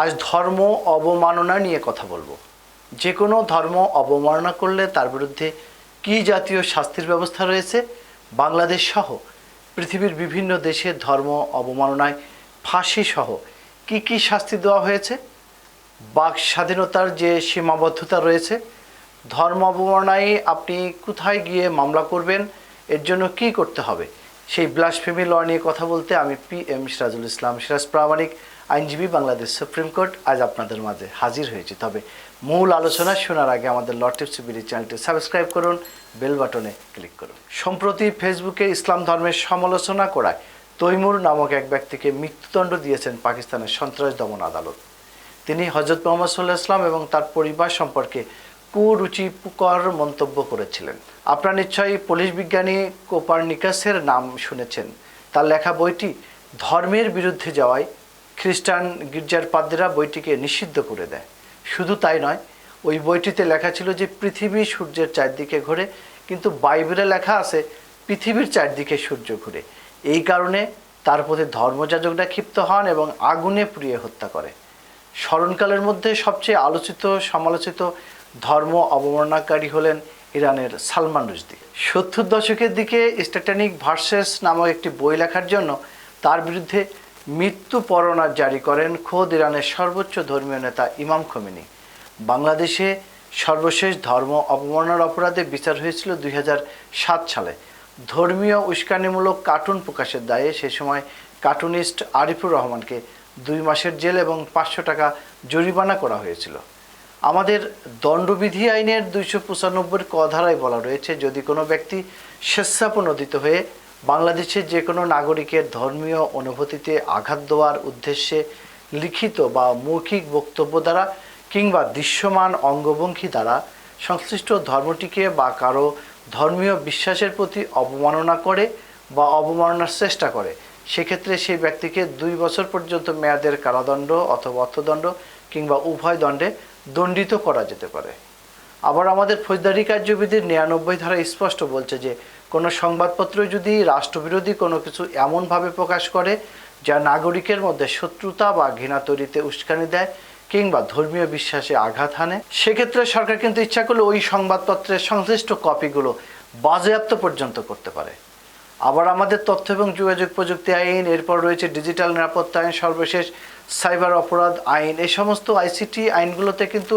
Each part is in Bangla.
আজ ধর্ম অবমাননা নিয়ে কথা বলব। যে কোনো ধর্ম অবমাননা করলে তার বিরুদ্ধে কী জাতীয় শাস্তির ব্যবস্থা রয়েছে? বাংলাদেশ সহ পৃথিবীর বিভিন্ন দেশে ধর্ম অবমাননায় ফাঁসি সহ কি কি শাস্তি দেওয়া হয়েছে? বাক স্বাধীনতার যে সীমাবদ্ধতা রয়েছে, ধর্ম অবমাননায় আপনি কোথায় গিয়ে মামলা করবেন? এর জন্য কি করতে হবে? সেই ব্লাসফেমি ল নিয়ে কথা বলতে আমি পি এম সিরাজুল ইসলাম সিরাজ প্রামাণিক। আইনজীবী বাংলাদেশ সুপ্রিম কোর্ট আজ আপনাদের মাঝে হাজির হয়েছে। তবে মূল আলোচনা শোনার আগে আমাদের ল টিপস বিডি চ্যানেলটি সাবস্ক্রাইব করুন, বেল বাটনে ক্লিক করুন। সম্প্রতি ফেসবুকে ইসলাম ধর্মের সমালোচনা করায় তৈমুর নামক এক ব্যক্তিকে মৃত্যুদণ্ড দিয়েছেন পাকিস্তানের সন্ত্রাস দমন আদালত। তিনি হজরত মোহাম্মদ সাল্লাহ ইসলাম এবং তার পরিবার সম্পর্কে কুরুচিকর মন্তব্য করেছিলেন। আপনারা নিশ্চয়ই পুলিশ বিজ্ঞানী কোপারনিকাসের নাম শুনেছেন। তার লেখা বইটি ধর্মের বিরুদ্ধে যাওয়ায় খ্রিস্টান গির্জার পাদ্রীরা বইটিকে নিষিদ্ধ করে দেয়। শুধু তাই নয়, ওই বইটিতে লেখা ছিল যে পৃথিবী সূর্যের চারদিকে ঘোরে, কিন্তু বাইবেলে লেখা আছে পৃথিবীর চারদিকে সূর্য ঘুরে। এই কারণে তার প্রতি ধর্মযাজকরা ক্ষিপ্ত হন এবং আগুনে পুড়িয়ে হত্যা করে। স্মরণকালের মধ্যে সবচেয়ে আলোচিত, সমালোচিত ধর্ম অবমাননাকারী হলেন ইরানের সালমান রুশদি। সত্তর দশকের দিকে স্ট্যাটানিক ভার্সেস নামক একটি বই লেখার জন্য তার বিরুদ্ধে মৃত্যু পরোয়ানা জারি করেন খোদ ইরানের সর্বোচ্চ ধর্মীয় নেতা ইমাম খমিনি। বাংলাদেশে সর্বশেষ ধর্ম অবমাননার অপরাধে বিচার হয়েছিল দুই হাজার সাত সালে। ধর্মীয় উস্কানিমূলক কার্টুন প্রকাশের দায়ে সে সময় কার্টুনিস্ট আরিফুর রহমানকে দুই মাসের জেল এবং পাঁচশো টাকা জরিমানা করা হয়েছিল। আমাদের দণ্ডবিধি আইনের দুইশো পঁচানব্বই ক ধারায় বলা রয়েছে, যদি কোনো ব্যক্তি স্বেচ্ছাপনোদিত হয়ে বাংলাদেশের যে কোনো নাগরিকের ধর্মীয় অনুভূতিতে আঘাত দেওয়ার উদ্দেশ্যে লিখিত বা মৌখিক বক্তব্য দ্বারা কিংবা দৃশ্যমান অঙ্গভঙ্গি দ্বারা সংশ্লিষ্ট ধর্মটিকে বা কারও ধর্মীয় বিশ্বাসের প্রতি অবমাননা করে বা অবমাননার চেষ্টা করে, সেক্ষেত্রে সেই ব্যক্তিকে দুই বছর পর্যন্ত মেয়াদের কারাদণ্ড অথবা অর্থদণ্ড কিংবা উভয় দণ্ডে দণ্ডিত করা যেতে পারে। আবার আমাদের ফৌজদারি কার্যবিধির নিরানব্বই ধারা স্পষ্ট বলছে যে কোনো সংবাদপত্র যদি রাষ্ট্রবিরোধী কোনো কিছু এমনভাবে প্রকাশ করে যা নাগরিকের মধ্যে শত্রুতা বা ঘৃণা তৈরিতে উস্কানি দেয় কিংবা ধর্মীয় বিশ্বাসে আঘাত হানে, সেক্ষেত্রে সরকার কিন্তু ইচ্ছা করলে ওই সংবাদপত্রের সংশ্লিষ্ট কপিগুলো বাজেয়াপ্ত পর্যন্ত করতে পারে। আবার আমাদের তথ্য এবং যোগাযোগ প্রযুক্তি আইন, এরপর রয়েছে ডিজিটাল নিরাপত্তা আইন, সর্বশেষ সাইবার অপরাধ আইন। এই সমস্ত আইসিটি আইনগুলোতে কিন্তু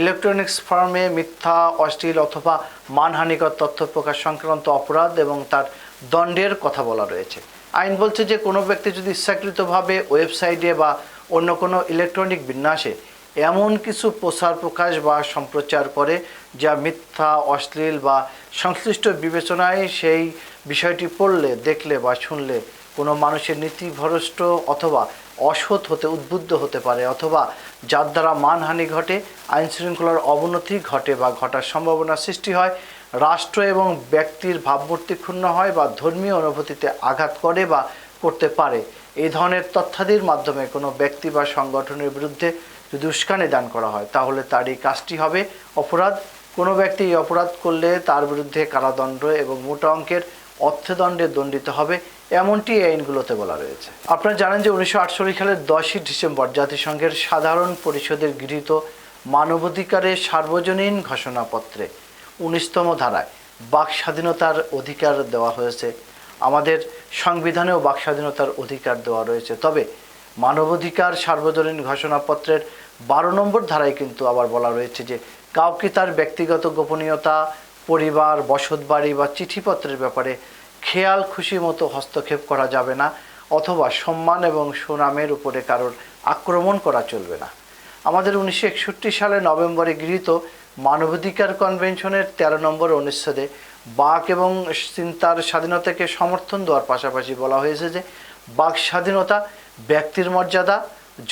ইলেকট্রনিক্স ফার্মে মিথ্যা, অশ্লীল অথবা মানহানিকর তথ্য প্রকাশ সংক্রান্ত অপরাধ এবং তার দণ্ডের কথা বলা রয়েছে। আইন বলছে যে কোনো ব্যক্তি যদি ইচ্ছাকৃতভাবে ওয়েবসাইটে বা অন্য কোনো ইলেকট্রনিক বিন্যাসে এমন কিছু প্রসার প্রকাশ বা সম্প্রচার করে যা মিথ্যা, অশ্লীল বা সংশ্লিষ্ট বিবেচনায় সেই বিষয়টি পড়লে, দেখলে বা শুনলে কোনো মানুষের নীতিভ্রষ্ট অথবা অসৎ হতে উদ্বুদ্ধ হতে পারে অথবা যার দ্বারা মানহানি ঘটে আইন শৃঙ্খলার অবনতি ঘটে বা ঘটার সম্ভাবনা সৃষ্টি হয়, রাষ্ট্র এবং ব্যক্তির ভাবমূর্তি ক্ষুণ্ণ হয় বা ধর্মীয় অনুভূতিতে আঘাত করে বা করতে পারে। এই ধরনের তথ্যাদির মাধ্যমে কোনো ব্যক্তি বা সংগঠনের বিরুদ্ধে যদি উস্কানি দান করা হয়, তাহলে তার এই কাজটি হবে অপরাধ। কোনো ব্যক্তি এই অপরাধ করলে তার বিরুদ্ধে কারাদণ্ড এবং মোটা অঙ্কের অর্থদণ্ডে দণ্ডিত হবে, এমনটি এই আইনগুলোতে বলা রয়েছে। আপনারা জানেন যে উনিশশো আটচল্লিশ সালের দশই ডিসেম্বর জাতিসংঘের সাধারণ পরিষদের গৃহীত মানবাধিকারের সার্বজনীন ঘোষণাপত্রে উনিশতম ধারায় বাক স্বাধীনতার অধিকার দেওয়া হয়েছে। আমাদের সংবিধানেও বাক স্বাধীনতার অধিকার দেওয়া রয়েছে। তবে মানবাধিকার সার্বজনীন ঘোষণাপত্রের বারো নম্বর ধারায় কিন্তু আবার বলা রয়েছে যে, কাউকে তার ব্যক্তিগত গোপনীয়তা পরিবার, বসতবাড়ি বা চিঠিপত্রের ব্যাপারে খেয়াল, খুশি মতো হস্তক্ষেপ করা যাবে না অথবা সম্মান এবং সুনামের উপরে কারোর আক্রমণ করা চলবে না। আমাদের উনিশশো একষট্টি সালে নভেম্বরে গৃহীত মানবাধিকার কনভেনশনের তেরো নম্বর অনুচ্ছেদে বাক এবং চিন্তার স্বাধীনতাকে সমর্থন দেওয়ার পাশাপাশি বলা হয়েছে যে, বাক স্বাধীনতা ব্যক্তির মর্যাদা,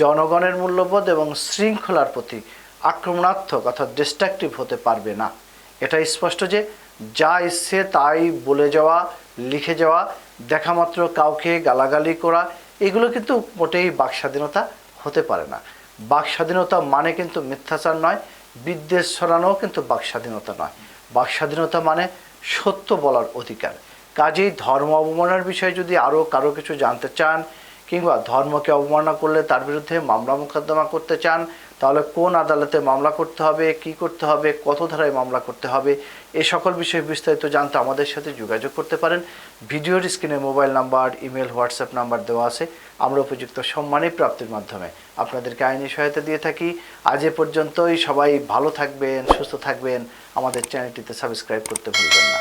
জনগণের মূল্যবোধ এবং শৃঙ্খলার প্রতি আক্রমণাত্মক অর্থাৎ ডিস্ট্রাকটিভ হতে পারবে না। এটা স্পষ্ট যে, যা ইচ্ছে তাই বলে যাওয়া, লিখে যাওয়া দেখামাত্র কাউকে গালাগালি করা, এগুলো কিন্তু মোটেই বাক স্বাধীনতা হতে পারে না। বাক স্বাধীনতা মানে কিন্তু মিথ্যাচার নয়, বিদ্বেষ ছড়ানোও কিন্তু বাক স্বাধীনতা নয়। বাক স্বাধীনতা মানে সত্য বলার অধিকার। কাজেই ধর্ম অবমাননার বিষয়ে যদি আরও কারও কিছু জানতে চান, কিংবা ধর্মকে অবমাননা করলে তার বিরুদ্ধে মামলা মোকদ্দমা করতে চান তাহলে কোন আদালতে মামলা করতে হবে, কি করতে হবে, কত ধারায় মামলা করতে হবে এই সকল বিষয়ে বিস্তারিত জানতে আমাদের সাথে যোগাযোগ করতে পারেন। ভিডিওর স্ক্রিনে mobile number, email, WhatsApp number দেওয়া আছে। আমরা উপযুক্ত সম্মানই প্রাপ্তির মাধ্যমে আপনাদেরকে আইনি সহায়তা দিয়ে থাকি। আজ এ পর্যন্তই। সবাই ভালো থাকবেন, সুস্থ থাকবেন। আমাদের চ্যানেলটিতে সাবস্ক্রাইব করতে ভুলবেন না।